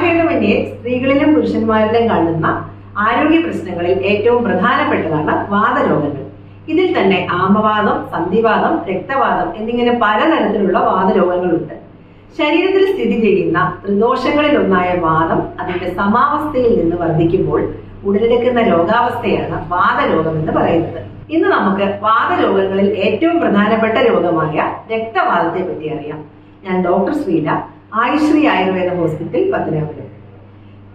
പ്രായഭേദമന്യേ സ്ത്രീകളിലും പുരുഷന്മാരിലും കാണുന്ന ആരോഗ്യ പ്രശ്നങ്ങളിൽ ഏറ്റവും പ്രധാനപ്പെട്ടതാണ് വാതരോഗങ്ങൾ ഇതിൽ തന്നെ ആമവാദം സന്ധിവാദം രക്തവാദം എന്നിങ്ങനെ പലതരത്തിലുള്ള വാതരോഗങ്ങളുണ്ട് ശരീരത്തിൽ സ്ഥിതി ചെയ്യുന്ന ത്രിദോഷങ്ങളിൽ ഒന്നായ വാദം അതിന്റെ സമാവസ്ഥയിൽ നിന്ന് വർദ്ധിക്കുമ്പോൾ ഉടലെടുക്കുന്ന രോഗാവസ്ഥയാണ് വാതരോഗം എന്ന് പറയുന്നത്. ഇന്ന് നമുക്ക് വാതരോഗങ്ങളിൽ ഏറ്റവും പ്രധാനപ്പെട്ട രോഗമായ രക്തവാദത്തെ പറ്റി അറിയാം. ഞാൻ ഡോക്ടർ ശ്രീല ആയുശ്രീ ആയുർവേദ ഹോസ്പിറ്റൽ പത്തനാപുരം.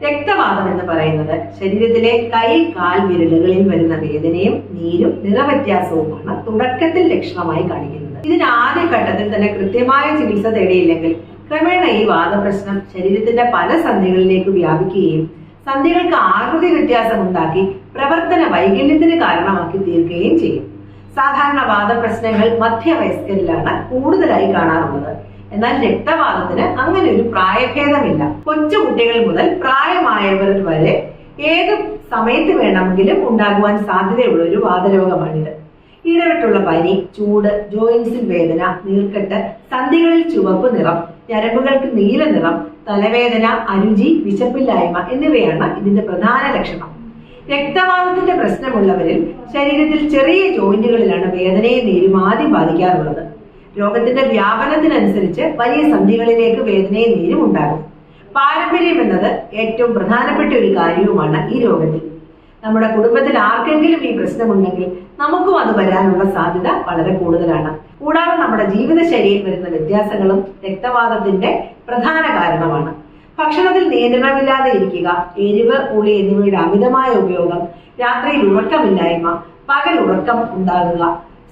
രക്തവാദം എന്ന് പറയുന്നത് ശരീരത്തിലെ കൈ കാൽ വിരലുകളിൽ വരുന്ന വേദനയും നീരും നിറവ്യത്യാസവുമാണ് തുടക്കത്തിൽ ലക്ഷണമായി കാണിക്കുന്നത്. ഇതിന് ആദ്യ ഘട്ടത്തിൽ തന്നെ കൃത്യമായ ചികിത്സ തേടിയില്ലെങ്കിൽ ക്രമേണ ഈ വാദപ്രശ്നം ശരീരത്തിന്റെ പല സന്ധികളിലേക്ക് വ്യാപിക്കുകയും സന്ധികൾക്ക് ആകൃതി വ്യത്യാസം ഉണ്ടാക്കി പ്രവർത്തന വൈകല്യത്തിന് കാരണമാക്കി തീർക്കുകയും ചെയ്യും. സാധാരണ വാദപ്രശ്നങ്ങൾ മധ്യവയസ്കരിലാണ് കൂടുതലായി കാണാറുള്ളത്. എന്നാൽ രക്തവാദത്തിന് അങ്ങനെ ഒരു പ്രായഭേദമില്ല. കൊച്ചുകുട്ടികൾ മുതൽ പ്രായമായവർ വരെ ഏത് സമയത്ത് വേണമെങ്കിലും ഉണ്ടാകുവാൻ സാധ്യതയുള്ള ഒരു വാതരോഗമാണിത്. ഇടവിട്ടുള്ള പനി ചൂട് ജോയിൻസിൽ വേദന നീർക്കെട്ട് സന്ധികളിൽ ചുവപ്പ് നിറം ഞരമ്പുകൾക്ക് നീല നിറം തലവേദന അരുചി വിശപ്പില്ലായ്മ എന്നിവയാണ് ഇതിന്റെ പ്രധാന ലക്ഷണം. രക്തവാദത്തിന്റെ പ്രശ്നമുള്ളവരിൽ ശരീരത്തിൽ ചെറിയ ജോയിന്റുകളിലാണ് വേദനയെ നീരും ആദ്യം ബാധിക്കാറുള്ളത്. രോഗത്തിന്റെ വ്യാപനത്തിനനുസരിച്ച് വലിയ സന്ധികളിലേക്ക് വേദനയും നീരും ഉണ്ടാകും. പാരമ്പര്യം എന്നത് ഏറ്റവും പ്രധാനപ്പെട്ട ഒരു കാര്യവുമാണ് ഈ രോഗത്തിൽ. നമ്മുടെ കുടുംബത്തിൽ ആർക്കെങ്കിലും ഈ പ്രശ്നമുണ്ടെങ്കിൽ നമുക്കും അത് വരാനുള്ള സാധ്യത വളരെ കൂടുതലാണ്. കൂടാതെ നമ്മുടെ ജീവിതശൈലിയിൽ വരുന്ന വ്യത്യാസങ്ങളും രക്തവാദത്തിന്റെ പ്രധാന കാരണമാണ്. ഭക്ഷണത്തിൽ നിയന്ത്രണമില്ലാതെ ഇരിക്കുക എരിവ് പുളി എന്നിവയുടെ അമിതമായ ഉപയോഗം രാത്രിയിൽ ഉറക്കമില്ലായ്മ പകൽ ഉറക്കം ഉണ്ടാകുക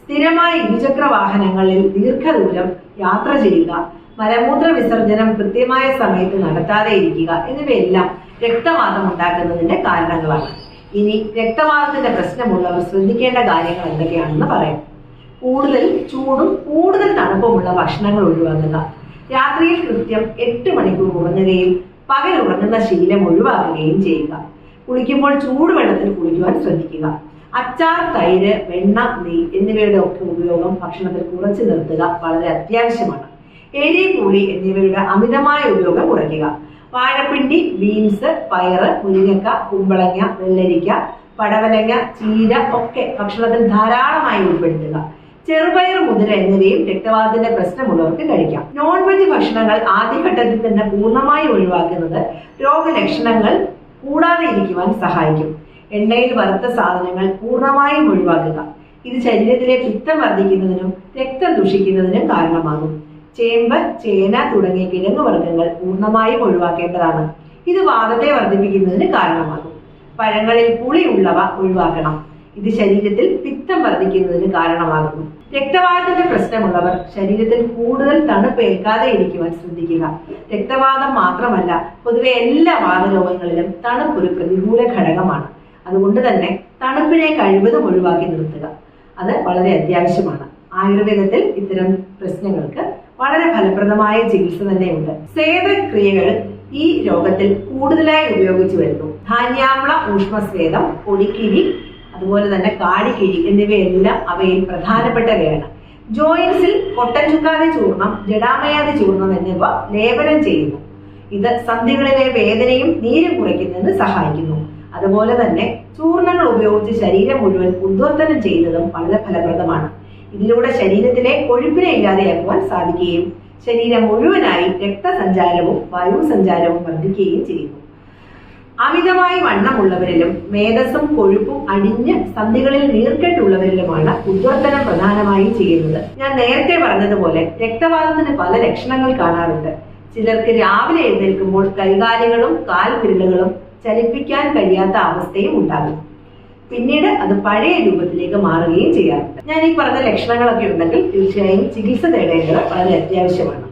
സ്ഥിരമായ ഇരുചക്ര വാഹനങ്ങളിൽ ദീർഘദൂരം യാത്ര ചെയ്യുക മലമൂത്ര വിസർജനം കൃത്യമായ സമയത്ത് നടത്താതെ ഇരിക്കുക എന്നിവയെല്ലാം രക്തവാദം ഉണ്ടാക്കുന്നതിന്റെ കാരണങ്ങളാണ്. ഇനി രക്തവാദത്തിന്റെ പ്രശ്നമുള്ളവർ ശ്രദ്ധിക്കേണ്ട കാര്യങ്ങൾ എന്തൊക്കെയാണെന്ന് പറയാം. കൂടുതൽ ചൂടും കൂടുതൽ തണുപ്പുമുള്ള ഭക്ഷണങ്ങൾ ഒഴിവാക്കുക. രാത്രിയിൽ കൃത്യം എട്ട് മണിക്കൂർ ഉറങ്ങുകയും പകൽ ഉറങ്ങുന്ന ശീലം ഒഴിവാക്കുകയും ചെയ്യുക. കുളിക്കുമ്പോൾ ചൂടുവെള്ളത്തിൽ കുളിക്കുവാൻ ശ്രദ്ധിക്കുക. അച്ചാർ തൈര് വെണ്ണ നെയ് എന്നിവയുടെ ഒക്കെ ഉപയോഗം ഭക്ഷണത്തിൽ കുറച്ചു നിർത്തുക വളരെ അത്യാവശ്യമാണ്. എരി പുളി എന്നിവയുടെ അമിതമായ ഉപയോഗം കുറയ്ക്കുക. വാഴപ്പിണ്ടി ബീൻസ് പയറ് മുരിങ്ങക്ക കുമ്പളങ്ങ വെള്ളരിക്ക പടവലങ്ങ ചീര ഒക്കെ ഭക്ഷണത്തിൽ ധാരാളമായി ഉൾപ്പെടുത്തുക. ചെറുപയർ മുതിര എന്നിവയും രക്തവാദത്തിന്റെ പ്രശ്നമുള്ളവർക്ക് കഴിക്കാം. നോൺ വെജ് ഭക്ഷണങ്ങൾ ആദ്യഘട്ടത്തിൽ തന്നെ പൂർണമായി ഒഴിവാക്കുന്നത് രോഗലക്ഷണങ്ങൾ കൂടാതെ ഇരിക്കുവാൻ സഹായിക്കും. എണ്ണയിൽ വറുത്ത സാധനങ്ങൾ പൂർണമായും ഒഴിവാക്കുക. ഇത് ശരീരത്തിലെ പിത്തം വർദ്ധിക്കുന്നതിനും രക്തം ദുഷിക്കുന്നതിനും കാരണമാകും. ചേമ്പ് ചേന തുടങ്ങിയ കിഴങ്ങ് വർഗങ്ങൾ പൂർണമായും ഒഴിവാക്കേണ്ടതാണ്. ഇത് വാദത്തെ വർദ്ധിപ്പിക്കുന്നതിന് കാരണമാകും. പഴങ്ങളിൽ പുളിയുള്ളവ ഒഴിവാക്കണം. ഇത് ശരീരത്തിൽ പിത്തം വർദ്ധിക്കുന്നതിന് കാരണമാകുന്നു രക്തവാദത്തിന്റെ പ്രശ്നമുള്ളവർ ശരീരത്തിൽ കൂടുതൽ തണുപ്പ് ഏൽക്കാതെ ഇരിക്കുവാൻ ശ്രദ്ധിക്കുക. രക്തവാദം മാത്രമല്ല പൊതുവെ എല്ലാ വാദരോഗങ്ങളിലും തണുപ്പ് ഒരു പ്രതികൂല ഘടകമാണ്. അതുകൊണ്ട് തന്നെ തണുപ്പിനെ കഴിവതും ഒഴിവാക്കി നിർത്തുക. അത് വളരെ അത്യാവശ്യമാണ്. ആയുർവേദത്തിൽ ഇത്തരം പ്രശ്നങ്ങൾക്ക് വളരെ ഫലപ്രദമായ ചികിത്സ തന്നെയുണ്ട്. സേതക്രിയകൾ ഈ രോഗത്തിൽ കൂടുതലായി ഉപയോഗിച്ചു വരുന്നു. ധാന്യാമ്ല ഊഷ്മസ്വേദം പൊടിക്കിഴി അതുപോലെ തന്നെ കാടിക്കിഴി എന്നിവയെല്ലാം അവയിൽ പ്രധാനപ്പെട്ടവയാണ്. ജോയിൻസിൽ കൊട്ടൻ ചുക്കാതെ ചൂർണം ജഡാമയാതി ചൂർണം എന്നിവ ലേപനം ചെയ്യുന്നു. ഇത് സന്ധികളിലെ വേദനയും നീരും കുറയ്ക്കുന്നതിന് സഹായിക്കുന്നു. അതുപോലെ തന്നെ ചൂർണങ്ങൾ ഉപയോഗിച്ച് ശരീരം മുഴുവൻ ഉദ്വർത്തനം ചെയ്യുന്നതും വളരെ ഫലപ്രദമാണ്. ഇതിലൂടെ ശരീരത്തിലെ കൊഴുപ്പിനെ ഇല്ലാതെയാക്കുവാൻ സാധിക്കുകയും ശരീരം മുഴുവനായി രക്തസഞ്ചാരവും വായു സഞ്ചാരവും വർദ്ധിക്കുകയും ചെയ്യുന്നു. അമിതമായി വണ്ണമുള്ളവരിലും മേധസ്സും കൊഴുപ്പും അടിഞ്ഞ് സന്ധികളിൽ നീർക്കെട്ടുള്ളവരിലുമാണ് ഉദ്വർത്തനം പ്രധാനമായും ചെയ്യുന്നത്. ഞാൻ നേരത്തെ പറഞ്ഞതുപോലെ രക്തവാദത്തിന് പല ലക്ഷണങ്ങൾ കാണാറുണ്ട്. ചിലർക്ക് രാവിലെ എഴുന്നേൽക്കുമ്പോൾ കൈകാലുകളും കാൽവിരലുകളും ചലിപ്പിക്കാൻ കഴിയാത്ത അവസ്ഥയും ഉണ്ടാകും. പിന്നീട് അത് പഴയ രൂപത്തിലേക്ക് മാറുകയും ചെയ്യാറുണ്ട്. ഞാൻ ഈ പറഞ്ഞ ലക്ഷണങ്ങളൊക്കെ ഉണ്ടെങ്കിൽ തീർച്ചയായും ചികിത്സ തേടേണ്ടത് വളരെ അത്യാവശ്യമാണ്.